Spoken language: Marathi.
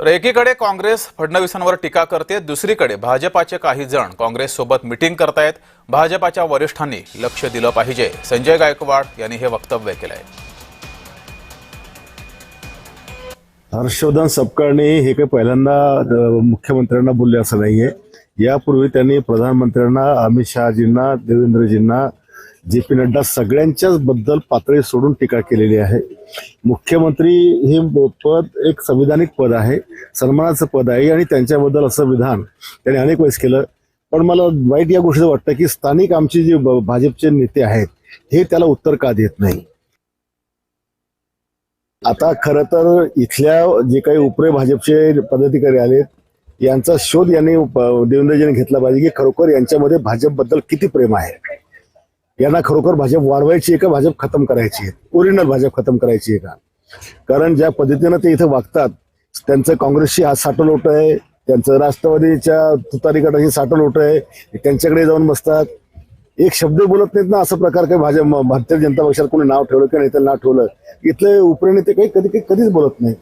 तर एकीकडे काँग्रेस फडणवीसांवर टीका करते दुसरीकडे भाजपाचे काही जण काँग्रेस सोबत मिटिंग करतायत. भाजपाच्या वरिष्ठांनी लक्ष दिलं पाहिजे. संजय गायकवाड यांनी हे वक्तव्य केलंय. हर्षवर्धन सपकाळणी हे काही पहिल्यांदा मुख्यमंत्र्यांना बोलले असं नाहीये. यापूर्वी त्यांनी प्रधानमंत्र्यांना अमित शहाजींना देवेंद्रजींना जे पी नड्डा सगळ्यांच्याच बद्दल पातळी सोडून टीका केलेली आहे. मुख्यमंत्री हे पद एक संविधानिक पद आहे सन्मानाचं पद आहे आणि त्यांच्याबद्दल असं विधान त्यांनी अनेक वेळेस केलं. पण मला वाईट या गोष्टीचं वाटतं की स्थानिक आमचे जे भाजपचे नेते आहेत हे त्याला उत्तर का देत नाही? आता खरं तर इथल्या जे काही उपरे भाजपचे पदाधिकारी आलेत यांचा शोध यांनी देवेंद्रजीने घेतला पाहिजे की खरोखर यांच्यामध्ये भाजपबद्दल किती प्रेम आहे? यांना खरोखर भाजप वाढवायची आहे का भाजप खतम करायची आहे? ओरिजिनल भाजप खतम करायची आहे का? कारण ज्या पद्धतीनं ते इथं वागतात त्यांचं काँग्रेसशी हात साठवलोट आहे त्यांचं राष्ट्रवादीच्या तुतारीकडे गटाची साठवलोट आहे त्यांच्याकडे जाऊन बसतात. एक शब्द बोलत नाहीत ना असं प्रकार काही भाजप भारतीय जनता पक्षात कोणी नाव ठेवलं किंवा नेत्याला नाव ठेवलं. इथले उपरे नेते काही कधी कधीच बोलत नाहीत.